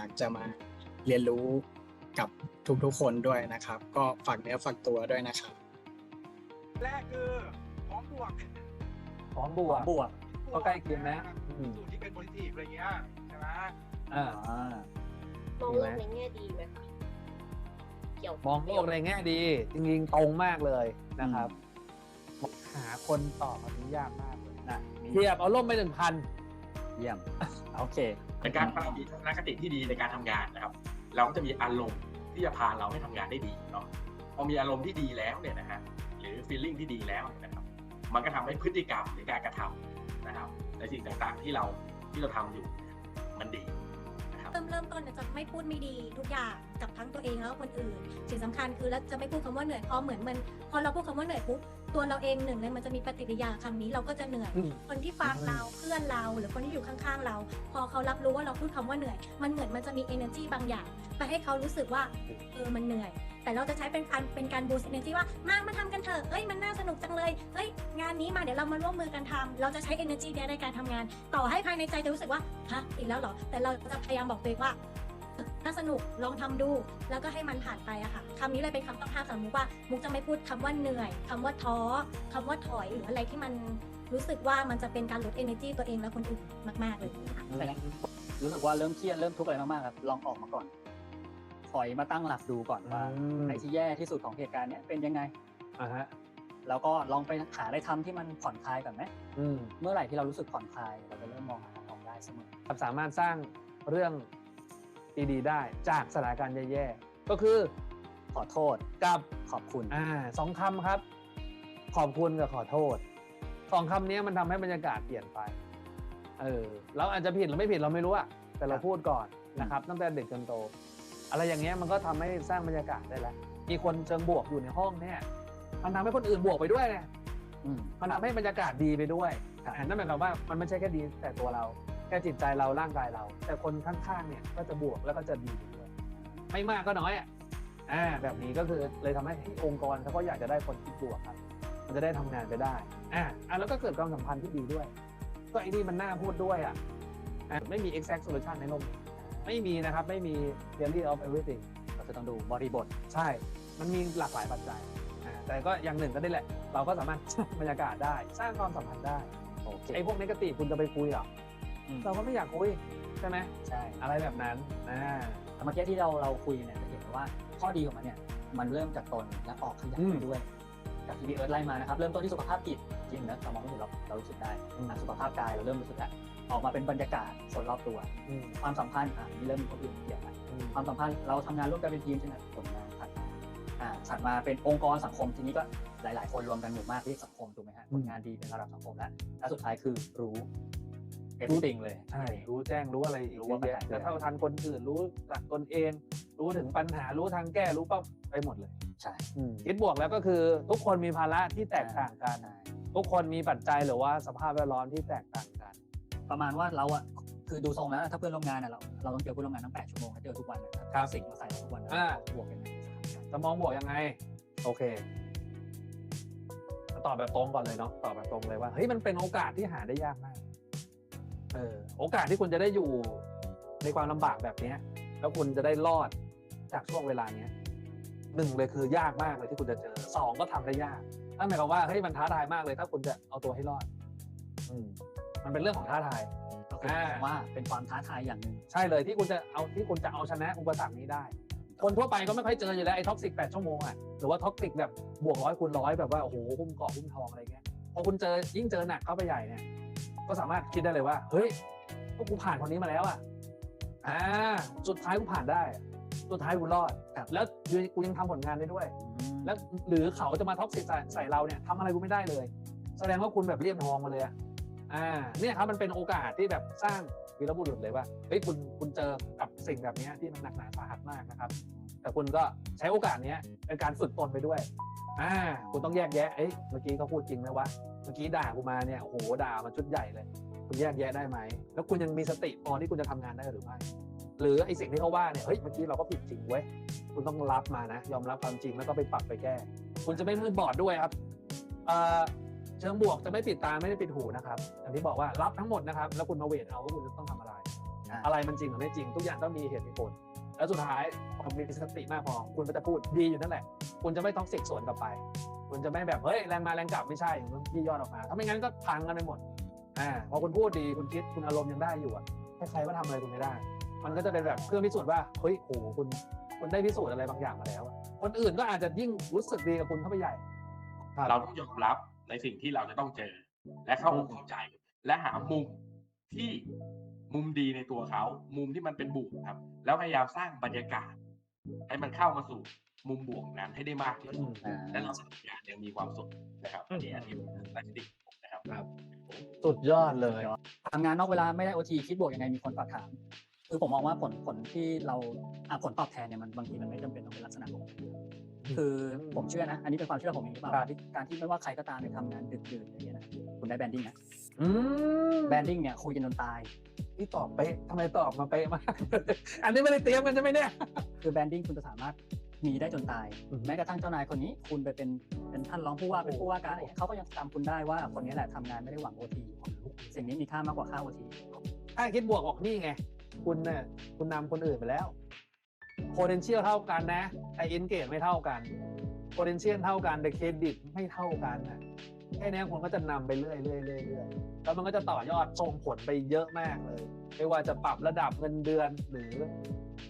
อยากจะมาเรียนรู้กับทุกๆคนด้วยนะครับ ก็ฝากเนื้อฝากตัวด้วยนะครับ แรกคือพร้อมบวกพร้อมบวก บวก ก็ใกล้เคียงนะอืม สูตรที่เป็นโพซิทีฟอะไรเงี้ยใช่ไหมอ่าอ่า มองโลกในแง่ดีไหมคะเกี่ยวมองโลกในแง่ดี จริงๆตรงมากเลยนะครับ หาคนตอบอันนี้ยากมากเลยนะมีเทียบเอาล่มไปหนึ่งพัน เยี่ยม โอเคในการถ้าเรามีทัศนคติที่ดีในการทำงานนะครับ เราก็จะมีอารมณ์ที่จะพาเราให้ทำงานได้ดีเนาะพอมีอารมณ์ที่ดีแล้วเนี่ยนะฮะหรือ feeling ที่ดีแล้วเนี่ยนะครับ มันก็ทำให้พฤติกรรมหรือการกระทำนะครับในสิ่งต่างๆที่เราที่เราทำอยู่เนี่ยมันดีนะครับเริ่มเริ่มต้นเนี่ยจะไม่พูดไม่ดีทุกอย่างกับทั้งตัวเองแล้วก็คนอื่นสิ่งสำคัญคือแล้วจะไม่พูดคำว่าเหนื่อยพอเหมือนมัน พอเราพูดคำว่าเหนื่อยปุ๊บ ตัวเราเองหนึ่งเลยมันจะมีปฏิกิริยาคำนี้เราก็จะเหนื่อยอืมคนที่ฟังเราเพื่อนเราหรือคนที่อยู่ข้างๆเรา พอเขารับรู้ว่าเราพูดคำว่าเหนื่อย มันเหมือนมันจะมี energy บางอย่าง ไปให้เขารู้สึกว่าเออมันเหนื่อย แต่เราจะใช้เป็นการเป็นการ boost energy ว่ามามาทำกันเถอะเอ้ยมันน่าสนุกจังเลยเอ้ยงานนี้มาเดี๋ยวเรามาร่วมมือกันทำเราจะใช้ energy เนี้ยในการทำงาน ต่อให้ภายในใจจะรู้สึกว่าฮะอีกแล้วเหรอแต่เราจะพยายามบอกตัวเองว่า เออน่าสนุกลองทำดู แล้วก็ให้มันผ่านไปอะค่ะคำนี้เลยเป็นคำต้องห้ามสำหรับมุกว่า มุกจะไม่พูดคำว่าเหนื่อยคำว่าท้อคำว่าถอยหรืออะไรที่มันรู้สึกว่ามันจะเป็นการลด energy ตัวเองและคนอื่นมาก ๆ เลยค่ะแต่ยังรู้สึกว่าเริ่มเครียดเริ่มทุกข์อะไรมากๆครับลองออกมาก่อน ถอยมาตั้งหลักดูก่อนว่าอืมในที่แย่ที่สุดของเหตุการณ์เนี้ยเป็นยังไงอ่าฮะแล้วก็ลองไปหาอะไรทำที่มันผ่อนคลายก่อนไหมอืมเมื่อไหร่ที่เรารู้สึกผ่อนคลายเราจะเริ่มมองหาทางออกได้เสมอครับสามารถสร้างเรื่อง ดีๆ ได้จากสถานการณ์แย่ๆก็คือขอโทษกับขอบคุณอ่าสองคำครับ ขอบคุณกับขอโทษสองคำนี้มันทำให้บรรยากาศเปลี่ยนไปเออเราอาจจะผิดหรือไม่ผิดเราไม่รู้อะแต่เราครับพูดก่อนนะครับ ตั้งแต่เด็กจนโต อะไรอย่างเงี้ยมันก็ทำให้สร้างบรรยากาศได้แล้วมีคนเชิงบวกอยู่ในห้องเนี่ยมันทำให้คนอื่นบวกไปด้วยเนี่ยอืมมันทำให้บรรยากาศดีไปด้วยครับอ่านั่นหมายความว่ามันไม่ใช่แค่ดีแต่ตัวเรา แค่จิตใจเราร่างกายเรา แต่คนข้างๆเนี่ยก็จะบวกแล้วก็จะดีไปด้วยไม่มากก็น้อยอะอ่าแบบนี้ก็คือเลยทำให้องค์กรเขาก็อยากจะได้คนคิดบวกครับ มันจะได้ทำงานไปได้อ่าอ่าแล้วก็เกิดความสัมพันธ์ที่ดีด้วย ก็ไอ้นี่มันน่าพูดด้วยอะอะไม่มี exact solution ในโลกนี้ไม่มีนะครับไม่มี theory of everything เราจะต้องดูบริบท ใช่ มันมีหลากหลายปัจจัยอ่าแต่ก็อย่างหนึ่งก็ได้แหละ เราก็สามารถสร้างบรรยากาศได้ สร้างความสัมพันธ์ได้โอเคไอ้พวกนกติคุณจะไปคุยเหรออืม เราก็ไม่อยากคุยใช่ไหมใช่อะไรแบบนั้นอ่าแต่เมื่อกี้ที่เราเราคุยเนี่ยจะเห็นว่าข้อดีของมันเนี่ยมันเริ่มจากตนและออกขยับอืมไปด้วยจากที่พี่เอิร์ธไล่มานะครับเริ่มต้นที่สุขภาพจิตจริงนะเรามองไม่เห็นเราเรารู้สึกได้อืมอะสุขภาพกายเราเริ่มรู้สึกแล้วออกมาเป็นบรรยากาศคนรอบตัวอืมความสัมพันธ์อะนี่เริ่มมีคนอื่นเกี่ยวแล้วอืมความสัมพันธ์เราทำงานร่วมกันเป็นทีมใช่ไหมผลงานถัดมาอ่าถัดมาเป็นองค์กรสังคมทีนี้ก็หลาย ๆ คนรวมกันหมู่มากเรียกสังคมถูกไหมฮะผลงานดีเป็นระดับสังคมแล้วและสุดท้ายคือรู้ everything เลย ใช่ รู้แจ้งรู้อะไรอีกรู้เยว่าอะแยะปัญหาแต่เท่าทันคนอื่นรู้จักตนเอง รู้ถึงปัญหารู้ทางแก้รู้เป้าไปหมดเลย ใช่คิดบวกแล้วก็คือทุกคนมีภาระที่แตกต่างกันใช่ทุกคนมีปัจจัยหรือว่าสภาพแวดล้อมที่แตกต่างกัน ประมาณว่าเราอะคือดูทรงแล้วถ้าเพื่อนร่วมงานอะเราเราต้องเจอเพื่อนร่วมงานตั้งแปดชั่วโมงให้เจอทุกวันนะครับครับสิ่งมาใส่เราทุกวันนะอ่าบวกกันในสถานการณ์จะมองบวกยังไง โอเคตอบแบบตรงก่อนเลยเนาะตอบแบบตรงเลยว่าเฮ้ยมันเป็นโอกาสที่หาได้ยากมาก เออโอกาสที่คุณจะได้อยู่ในความลำบากแบบเนี้ย แล้วคุณจะได้รอดจากช่วงเวลาเนี้ยหนึ่งเลยคือยากมากเลยที่คุณจะเจอสองก็ทำได้ยากนั่นหมายความว่าเฮ้ยมันท้าทายมากเลย ถ้าคุณจะเอาตัวให้รอด อืมมันเป็นเรื่องของท้าทายก็คืออ่าว่าเป็นความท้าทายอย่างหนึ่งใช่เลยที่คุณจะเอาที่คุณจะเอาชนะอุปสรรคนี้ได้ คนทั่วไปก็ไม่ค่อยเจออยู่แล้วไอ้ท็อกซิกแปดชั่วโมงอะหรือว่าท็อกซิกแบบบวกร้อยคูณร้อยแบบว่าโอ้โหหุ้มเกาะหุ้มทองอะไรเงี้ยพอคุณเจอยิ่งเจอหนักเข้าไปใหญ่เนี่ย ก็สามารถคิดได้เลยว่า เฮ้ยพวกกูผ่านคนนี้มาแล้วอะอ่าสุดท้ายกูผ่านได้อะสุดท้ายกูรอดครับแล้วกูยังทำผลงานได้ด้วย แล้วหรือเขาจะมาท็อกซิกใส่ใส่เราเนี่ยทำอะไรกูไม่ได้เลย แสดงว่าคุณแบบเรียบทองมาเลยอะอ่าเนี่ยครับมันเป็นโอกาสที่แบบสร้างวีรบุรุษเลยว่าเฮ้ยคุณคุณเจอกับสิ่งแบบเนี้ยที่มันหนักหนาสาหัสมากนะครับ แต่คุณก็ใช้โอกาสเนี้ยเป็นการฝึกตนไปด้วยอ่าคุณต้องแยกแยะเอ้ยเมื่อกี้เขาพูดจริงไหมวะเมื่อกี้ด่ากูมาเนี่ยโอ้โหด่ามาชุดใหญ่เลย คุณแยกแยะได้ไหม แล้วคุณยังมีสติพอที่คุณจะทำงานได้หรือไม่ หรือไอ้สิ่งที่เขาว่าเนี่ยเฮ้ยเมื่อกี้เราก็ผิดจริงเว้ยคุณต้องรับมานะ ยอมรับความจริงแล้วก็ไปปรับไปแก้ คุณจะไม่มืดบอดด้วยครับเอ่อเชิงบวกจะไม่ปิดตาไม่ได้ปิดหูนะครับอย่างที่บอกว่ารับทั้งหมดนะครับ แล้วคุณมาเวทเอาว่าคุณจะต้องทำอะไรอ่าอะไรมันจริงหรือไม่จริง ทุกอย่างต้องมีเหตุมีผล แล้วสุดท้ายพอมีสติมากพอ คุณก็จะพูดดีอยู่นั่นแหละ คุณจะไม่ท็อกซิกสวนกลับไป คุณจะไม่แบบเฮ้ยแรงมาแรงกลับไม่ใช่มันยี่ยอดออกมา ถ้าไม่งั้นก็พังกันไปหมด อ่าพอคุณพูดดีคุณคิดคุณอารมณ์ยังได้อยู่อะใครๆก็ทำอะไรคุณไม่ได้ มันก็จะเป็นแบบเครื่องพิสูจน์ว่าเฮ้ยโหคุณคุณได้พิสูจน์อะไรบางอย่างมาแล้วอะคนอื่นก็อาจจะยิ่งรู้สึกดีกับคุณเข้าไปใหญ่ครับเราต้องยอมรับในสิ่งที่เราจะต้องเจอ และเข้าอกเข้าใจ และหามุมที่ มุมดีในตัวเขา มุมที่มันเป็นบวกครับ แล้วพยายามสร้างบรรยากาศ ให้มันเข้ามาสู่มุมบวกนั้นให้ได้มากที่สุดอ่าและเราจะทำงานอย่างมีความสุขนะครับอันนี้อันนี้เป็นลักษณะผมนะครับ สุดยอดเลยทำงานนอกเวลาไม่ได้โอทีคิดบวกยังไงมีคนฝากถามคือผมมองว่าผลผลที่เราอะผลตอบแทนเนี่ยมันบางทีมันไม่จำเป็นต้องเป็นลักษณะของ คือผมเชื่อนะ อันนี้เป็นความเชื่อผมเองหรือเปล่าครับที่การที่ไม่ว่าใครก็ตามเนี่ยทำงานดึกดื่นอย่างเงี้ยนะคุณได้แบนดิ้งนะอืมแบนดิ้งเนี่ยคุยกันจนตายนี่ตอบเป๊ะทำไมตอบมาเป๊ะมาก อันนี้ไม่ได้เตรียมกันใช่ไหมเนี่ย คือแบนดิ้งคุณจะสามารถมีได้จนตายอืมแม้กระทั่งเจ้านายคนนี้คุณไปเป็นเป็นท่านรองผู้ว่าเป็นผู้ว่าการอะไรเงี้ยเขาก็ยังจำคุณได้ว่าคนนี้แหละทำงานไม่ได้หวังโอทีสิ่งนี้มีค่ามากกว่าค่าโอทีถ้าคิดบวกบอกนี่ไง คุณเนี่ยคุณนำคนอื่นไปแล้ว potential เท่ากันนะแต่ engage ไม่เท่ากัน potential เท่ากันแต่เครดิตไม่เท่ากันนะแค่นี้คุณก็จะนำไปเรื่อยๆเรื่อยๆเรื่อยๆแล้วมันก็จะต่อยอดส่งผลไปเยอะมากเลย ไม่ว่าจะปรับระดับเงินเดือนหรือ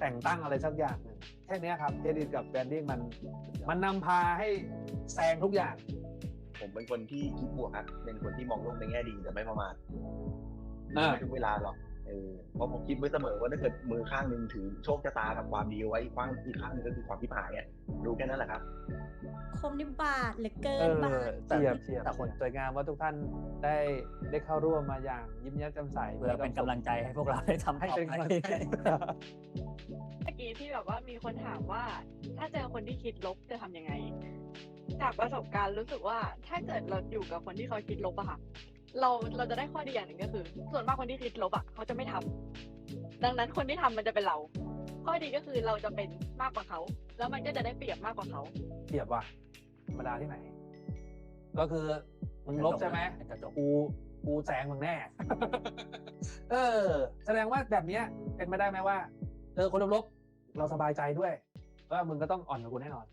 แต่งตั้งอะไรสักอย่างหนึ่งแค่นี้ครับเครดิตกับแบรนดิ้งมัน มันนำพาให้แซงทุกอย่าง ผมเป็นคนที่คิดบวกครับเป็นคนที่มองโลกในแง่ดีแต่ไม่ประมาทอ่าไม่ทุกเวลาหรอก เออเพราะผมคิดไว้เสมอว่าถ้าเกิดมือข้างหนึ่งถือโชคชะตากับความดีเอาไว้ ข้างอีกข้างหนึงก็คือความพิพายอะรู้แค่นั้นแหละครับ คมนิบาทเหลือเกิเอนบาอทเทียบเทียบแต่คนสวยงามว่าทุกท่านได้ได้เข้าร่วมมาอย่างยิ้มแย้มแจ่มใสเพื่อเป็นกำลังใจให้พวกเราได้ทำให้ต่อเป็นไปกำลังใจเมื่อกี้ที่แบบว่ามีคนถามว่า ถ้าเจอคนที่คิดลบจะทำยังไง จากประสบการณ์รู้สึกว่าถ้าเกิดเราอยู่กับคนที่เขาคิดลบอะค่ะ เราเราจะได้ข้อดีอย่างหนึ่งก็คือ ส่วนมากคนที่คิดลบอะเขาจะไม่ทำดังนั้นคนที่ทำมันจะเป็นเรา ข้อดีก็คือเราจะเป็นมากกว่าเขา แล้วมันก็จะได้เปรียบมากกว่าเขาเทียบว่ะธรรมดาที่ไหน ก็คือมึงลบใช่ไหมกระจกกูกูแซงมึงแน่ เออ แสดงว่าแบบเนี้ยเป็นไม่ได้ไหมว่าเจอคนลบๆเราสบายใจด้วยว่ามึงก็ต้องอ่อนกับกูแน่นอน